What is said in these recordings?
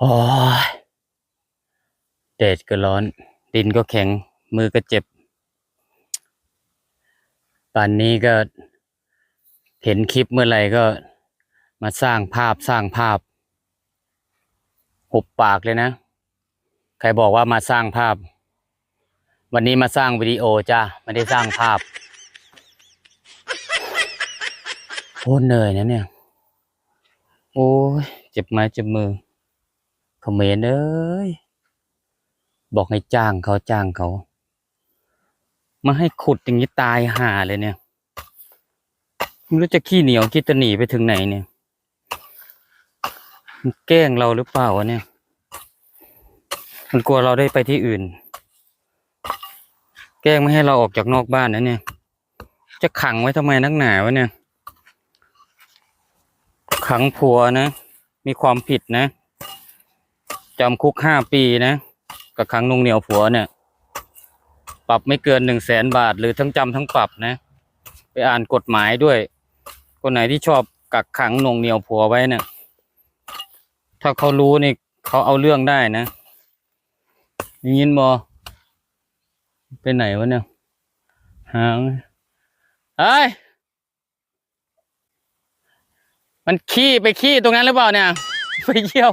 โอ้ยแดดก็ร้อน ดินก็แข็ง มือก็เจ็บ ป่านนี้ก็เห็นคลิปเมื่อไหร่ก็มาสร้างภาพสร้างภาพ หุบปากเลยนะ ใครบอกว่ามาสร้างภาพ วันนี้มาสร้างวิดีโอจ้าไม่ได้สร้างภาพโอ้เหนื่อยนะเนี่ย โอ้ยเจ็บไม้เจ็บมือ ขมรเอ้ยบอกให้จ้างเขาจ้างเขามาให้ขุดอย่างนี้ตายห่าเลยเนี่ยไม่รู้จะขี้เหนียวคิดจะหนีไปถึงไหนเนี่ยมันแกล้งเราหรือเปล่าวะเนี่ย มันกลัวเราได้ไปที่อื่น แกล้งไม่ให้เราออกจากนอกบ้านนะเนี่ย จะขังไว้ทำไมนักหนาวะเนี่ย ขังผัวนะ มีความผิดนะ จำคุกห้าปีนะกับขังนงเหนียวผัวเนี่ย ปรับไม่เกินหนึ่งแสนบาท หรือทั้งจำทั้งปรับนะ ไปอ่านกฎหมายด้วย คนไหนที่ชอบกักขังนงเหนียวผัวไว้เนี่ย ถ้าเขารู้นี่เขาเอาเรื่องได้นะยินบอไปไหนวะเนี่ยหางเฮ้ยมันขี้ไปขี้ตรงนั้นหรือเปล่าเนี่ย ไปเยี่ยว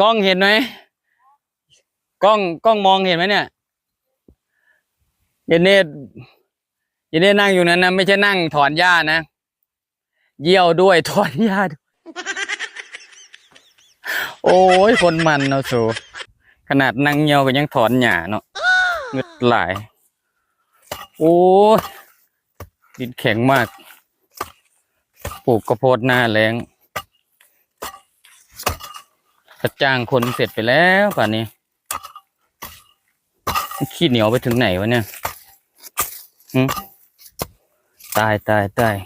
กล้องเห็นไหมกล้องกล้องมองเห็นไหมเนี่ยเยนเนตเยนเนตนั่งอยู่นั้นนะไม่ใช่นั่งถอนหญ้านะเยี่ยวด้วยถอนหญ้าด้วยโอ้ยคนมันเนาะสูขนาดนั่งเงียวก็ยังถอนหญ้าเนาะเงึดหลายโอ้ยดินแข็งมาก ปลูกกระโพดหน้าแรง จ้างคนเสร็จไปแล้วป่านนี้ ขี้เหนียวไปถึงไหนวะเนี่ยหึตายตายตาย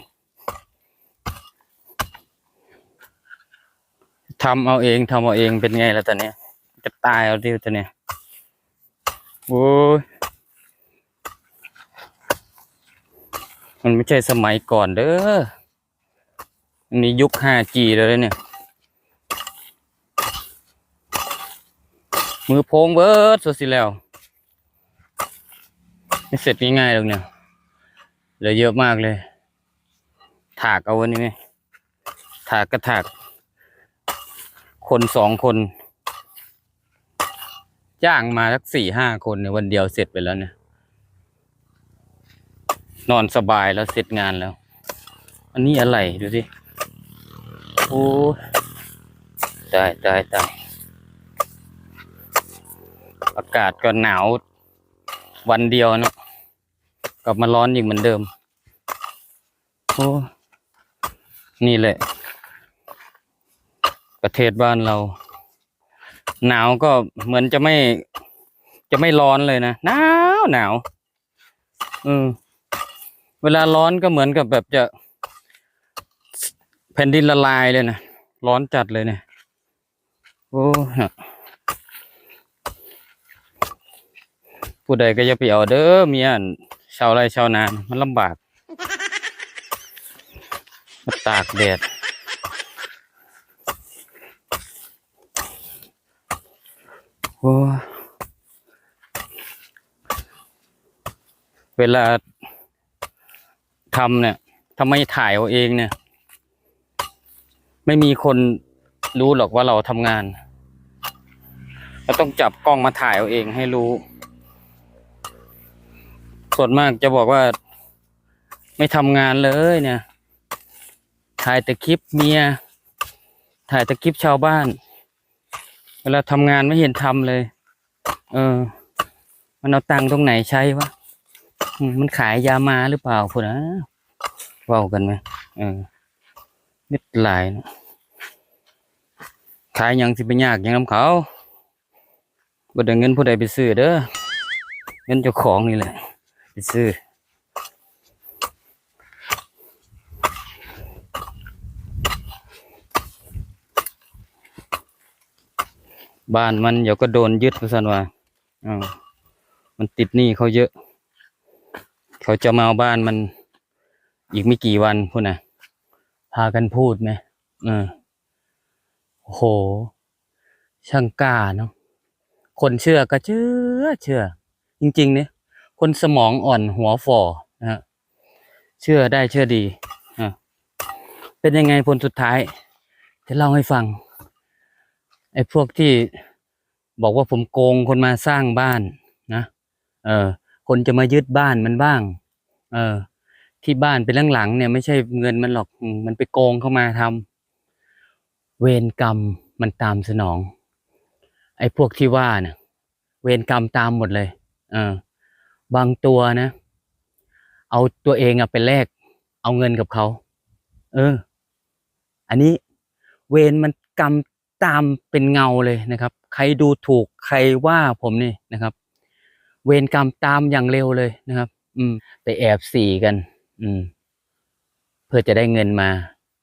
ทำเอาเองทำเอาเองเป็นไงแล้วตอนเนี้ยจะตายเอาดิวตอนเนี้ยโอ้ยมันไม่ใช่สมัยก่อนเด้ออันนี้ยุค 5G แล้วเด้อเนี่ย มือโพงเบิร์ดสุดสิแล้วไม่เสร็จง่ายๆหรอกเนี่ยเหลือเยอะมากเลย ถากเอาวันนี้ไหมถากก็ถาก คนสองคนจ้างมาสักสี่ห้าคนในยวันเดียวเสร็จไปแล้วเนี่ย นอนสบายแล้วเสร็จงานแล้ว อันนี้อะไรดูสิ โอ้ตายตายตาย อากาศก็หนาววันเดียวเนะกลับมาร้อนอีกเหมือนเดิม โอ้ นี่แหละ ประเทศบ้านเรา หนาวก็เหมือนจะไม่ จะไม่ร้อนเลยนะ หนาวหนาวอืมเวลาร้อนก็เหมือนกับแบบจะ แผ่นดินละลายเลยนะ ร้อนจัดเลยเนี่ย โอ้ฮะ ผู้ใดก็อย่าไปเอาเด้อเมียนชาวไร่ชาวนานมันลำบากมาตากแดดโอ้เวลาทำเนี่ยทำไมถ่ายเอาเองเนี่ย ไม่มีคนรู้หรอกว่าเราทำงาน เราต้องจับกล้องมาถ่ายเอาเองให้รู้ ส่วนมากจะบอกว่า ไม่ทำงานเลยเนี่ย ถ่ายแต่คลิปเมีย ถ่ายแต่คลิปชาวบ้าน เวลาทำงานไม่เห็นทำเลย เออ มันเอาตังค์ตรงไหนใช้วะมันขายยามาหรือเปล่าพุ่นนะเว้ากันไหมเออนิดหลายนะขายยังสิไปยากยังน้ำเขาบ่ได้เงินผู้ใดไปซื้อเด้อเงินเจ้าของนี่แหละ ไปซื้อบ้านมันเดี๋ยวก็โดนยึดพสันว่าอ่ามันติดหนี้เขาเยอะ เขาจะมาเอาบ้านมันอีกไม่กี่วันพูดนะพากันพูดไหมเออโอ้โหช่างกล้าเนาะ คนเชื่อก็เชื่อเชื่อ จริง ๆ เนี่ย คนสมองอ่อนหัวฝ่อนะฮะเชื่อได้เชื่อดีอะเป็นยังไงผลสุดท้าย จะเล่าให้ฟังไอ้พวกที่บอกว่าผมโกงคนมาสร้างบ้านนะเออคนจะมายึดบ้านมันบ้าง เออ ที่บ้านเป็นหลังๆเนี่ยไม่ใช่เงินมันหรอกมันไปโกงเข้ามาทำเวรกรรมมันตามสนอง ไอ้พวกที่ว่าเนี่ยเวรกรรมตามหมดเลย เออ บางตัวนะ เอาตัวเองอะไปแลกเอาเงินกับเขา เออ อันนี้เวรมันกรรมตามเป็นเงาเลยนะครับ ใครดูถูกใครว่าผมนี่นะครับ เวรกรรมตามอย่างเร็วเลยนะครับ อืม ไปแอบสีกัน อืม เพื่อจะได้เงินมา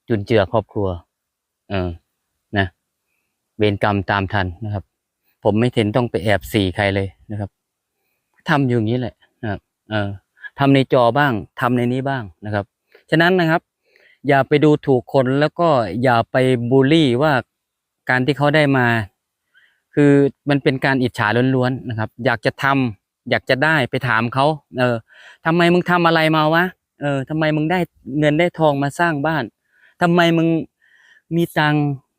จุนเจือครอบครัว เออ นะ เวรกรรมตามทันนะครับ ผมไม่เห็นต้องไปแอบสีใครเลยนะครับทำอยู่อย่างนี้แหละ เออทำในจอบ้างทำในนี้บ้างนะครับ ฉะนั้นนะครับ อย่าไปดูถูกคนแล้วก็อย่าไปบูลลี่ว่าการที่เขาได้มา คือมันเป็นการอิจฉาล้วนๆนะครับ อยากจะทำอยากจะได้ไปถามเขาเออทำไมมึงทำอะไรมาวะเออทำไมมึงได้เงินได้ทองมาสร้างบ้านทำไมมึงมีตัง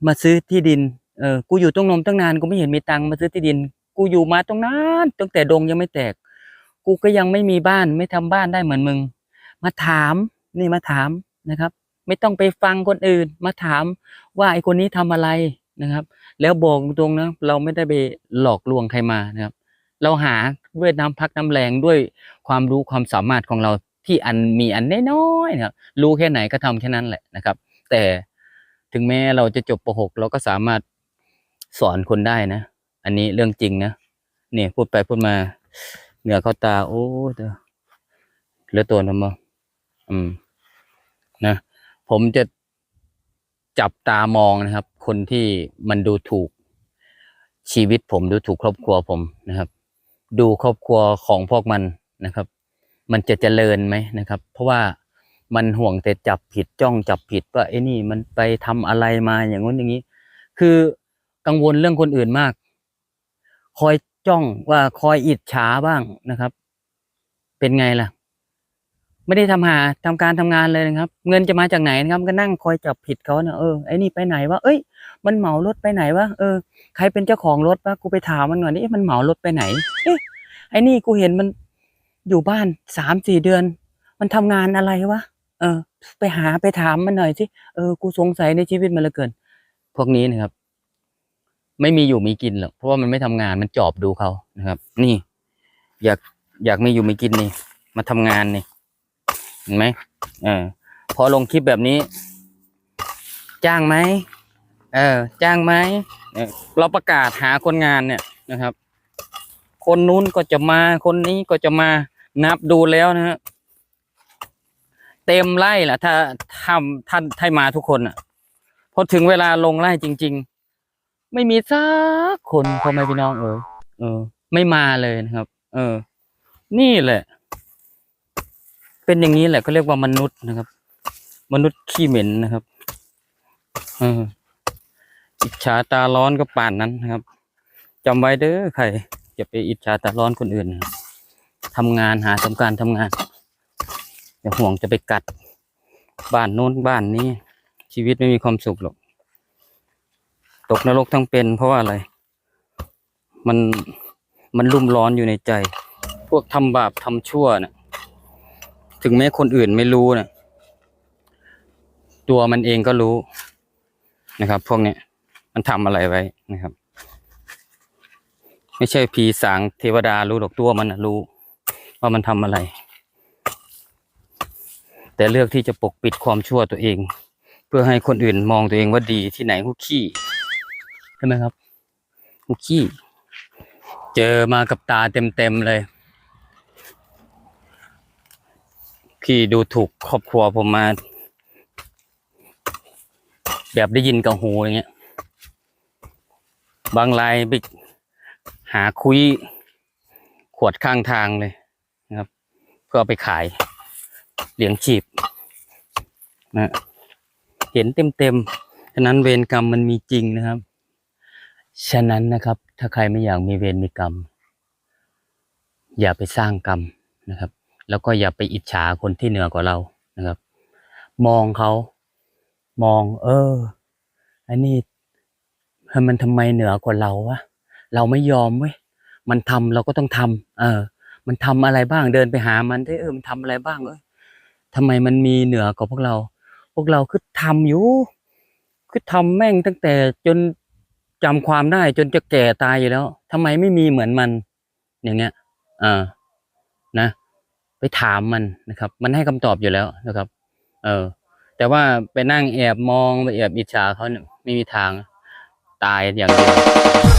มาซื้อที่ดินเออกูอยู่ตรงนมตั้งนานกูไม่เห็นมีตังมาซื้อที่ดิน กูอยู่มาตรงนั้นตั้งแต่ดงยังไม่แตก กูก็ยังไม่มีบ้านไม่ทำบ้านได้เหมือนมึง มาถามนี่มาถามนะครับ ไม่ต้องไปฟังคนอื่น มาถามว่าไอ้คนนี้ทำอะไรนะครับ แล้วบอกตรงๆนะเราไม่ได้ไปหลอกลวงใครมานะครับ เราหาด้วยน้ำพักน้ำแรงด้วยความรู้ความสามารถของเราที่อันมีอันน้อยๆนะครับรู้แค่ไหนก็ทำแค่นั้นแหละนะครับ แต่ถึงแม้เราจะจบป .6 เราก็สามารถสอนคนได้นะ อันนี้เรื่องจริงนะเนี่ยพูดไปพูดมา เหนือเข้าตา โอ้เด้อเหลือตัวนะมั้งอืม นะ ผมจะจับตามองนะครับ คนที่มันดูถูกชีวิตผมดูถูกครอบครัวผมนะครับ ดูครอบครัวของพวกมันนะครับ มันจะเจริญไหมนะครับ เพราะว่ามันห่วงแต่จับผิดจ้องจับผิดว่าไอ้นี่มันไปทำอะไรมาอย่างงู้นอย่างนี้ คือกังวลเรื่องคนอื่นมาก คอย จ้องว่าคอยอิจฉาบ้างนะครับ เป็นไงล่ะ ไม่ได้ทำหาทำการทำงานเลยนะครับ เงินจะมาจากไหนนะครับก็นั่งคอยจับผิดเขานะเออไอ้นี่ไปไหนวะเอ้ย มันเหมารถไปไหนวะเออใครเป็นเจ้าของรถวะกูไปถามมันหน่อยนี่มันเหมารถไปไหนเอ๊ะไอ้นี่กูเห็นมันอยู่บ้านสามสี่เดือน มันทำงานอะไรวะเออ ไปหาไปถามมันหน่อยสิเออกูสงสัยในชีวิตมันเหลือเกิน พวกนี้นะครับ ไม่มีอยู่มีกินหรอกเพราะว่ามันไม่ทำงานมันจอบดูเขานะครับ นี่ อยากอยากมีอยู่มีกินนี่ มาทำงานนี่เห็นไหมเออพอลงคลิปแบบนี้ จ้างไหมเออ จ้างไหมเออเราประกาศหาคนงานเนี่ยนะครับ คนนู้นก็จะมาคนนี้ก็จะมานับดูแล้วนะฮะเต็มไร่ละถ้าทำท่านให้มาทุกคนอะพอถึงเวลาลงไร่จริง ๆ ไม่มีสักคนพ่อแม่พี่น้องเออเออ ไม่มาเลยนะครับ เออ นี่แหละ เป็นอย่างนี้แหละเขาเรียกว่ามนุษย์นะครับ มนุษย์ขี้เหม็นนะครับ เอออิจฉาตาร้อนก็ป่านนั้นนะครับจำไว้เด้อใครอย่าไปอิจฉาตาร้อนคนอื่นนะครับทำงานหาทำการทำงานอย่าห่วงจะไปกัด บ้านโน้นบ้านนี้ ชีวิตไม่มีความสุขหรอก ตกนรกทั้งเป็น เพราะว่าอะไร มันมันรุ่มร้อนอยู่ในใจ พวกทำบาปทำชั่วน่ะ ถึงแม้คนอื่นไม่รู้นะตัวมันเองก็รู้นะครับ พวกเนี้ยมันทำอะไรไว้นะครับ ไม่ใช่ผีสางเทวดารู้หรอกตัวมันนะรู้ ว่ามันทำอะไร แต่เลือกที่จะปกปิดความชั่วตัวเอง เพื่อให้คนอื่นมองตัวเองว่าดีที่ไหนหุขี้ ใช่ไหมครับขี้เจอมากับตาเต็มๆเลย พี่ดูถูกครอบครัวผมมา แบบได้ยินกับหูอย่างเงี้ย บางรายไปหาคุยขวดข้างทางเลยนะครับ เพื่อไปขายเลี้ยงชีพนะเห็นเต็มเต็มฉะนั้นเวรกรรมมันมีจริงนะครับ ฉะนั้นนะครับ ถ้าใครไม่อยากมีเวรมีกรรม อย่าไปสร้างกรรมนะครับ แล้วก็อย่าไปอิจฉาคนที่เหนือกว่าเรานะครับ มองเขามอง เอออันนี้มันทำไมเหนือกว่าเราวะเราไม่ยอมเว้ยมันทำเราก็ต้องทำเออ มันทำอะไรบ้างเดินไปหามันได้เออมันทำอะไรบ้างเอ้ยทำไมมันมีเหนือกว่าพวกเรา พวกเราคือทำอยู่คือทำแม่งตั้งแต่จน จำความได้จนจะแก่ตายอยู่แล้วทำไมไม่มีเหมือนมัน อย่างเงี้ยอ่านะ ไปถามมันนะครับ มันให้คำตอบอยู่แล้วนะครับ เออ แต่ว่าไปนั่งแอบมองไปแอบอิจฉาเขาเนี่ยไม่มีทางตายอย่างเดียว